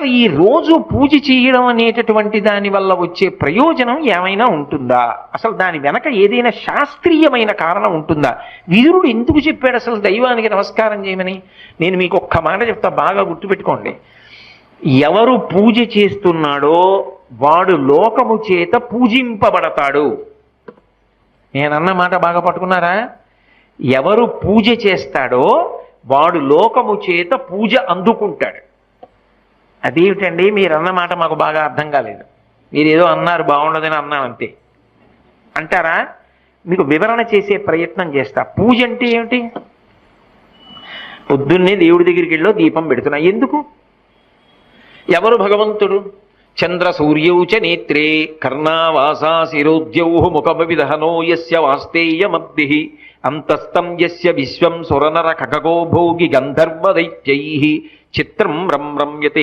అసలు ఈ రోజు పూజ చేయడం అనేటటువంటి దాని వల్ల వచ్చే ప్రయోజనం ఏమైనా ఉంటుందా? అసలు దాని వెనక ఏదైనా శాస్త్రీయమైన కారణం ఉంటుందా? విదురుడు ఎందుకు చెప్పాడు అసలు దైవానికి నమస్కారం చేయమని? నేను మీకు ఒక్క మాట చెప్తా బాగా గుర్తుపెట్టుకోండి. ఎవరు పూజ చేస్తున్నాడో వాడు లోకము చేత పూజింపబడతాడు. నేనన్న మాట బాగా పట్టుకున్నారా? ఎవరు పూజ చేస్తాడో వాడు లోకము చేత పూజ అందుకుంటాడు. అదేమిటండి? మీరు అన్న మాట మాకు బాగా అర్థం కాలేదు. మీరు ఏదో అన్నారు బాగుండదని అన్నాం అంతే. అంటారా? మీకు వివరణ చేసే ప్రయత్నం చేస్తా. పూజ అంటే ఏమిటి? పొద్దున్నే దేవుడి దగ్గరికి వెళ్ళో దీపం పెడుతున్నా. ఎందుకు? ఎవరు భగవంతుడు? చంద్ర సూర్యౌ చ నేత్రే కర్ణావాసా శిరోద్యౌ ముఖమవిదహనో యస్య వాస్తేయమబ్ధి అంతస్తం యస్య విశ్వం సురనర ఖగో భోగి గంధర్వ దైత్యై చిత్రం రం రమ్యతే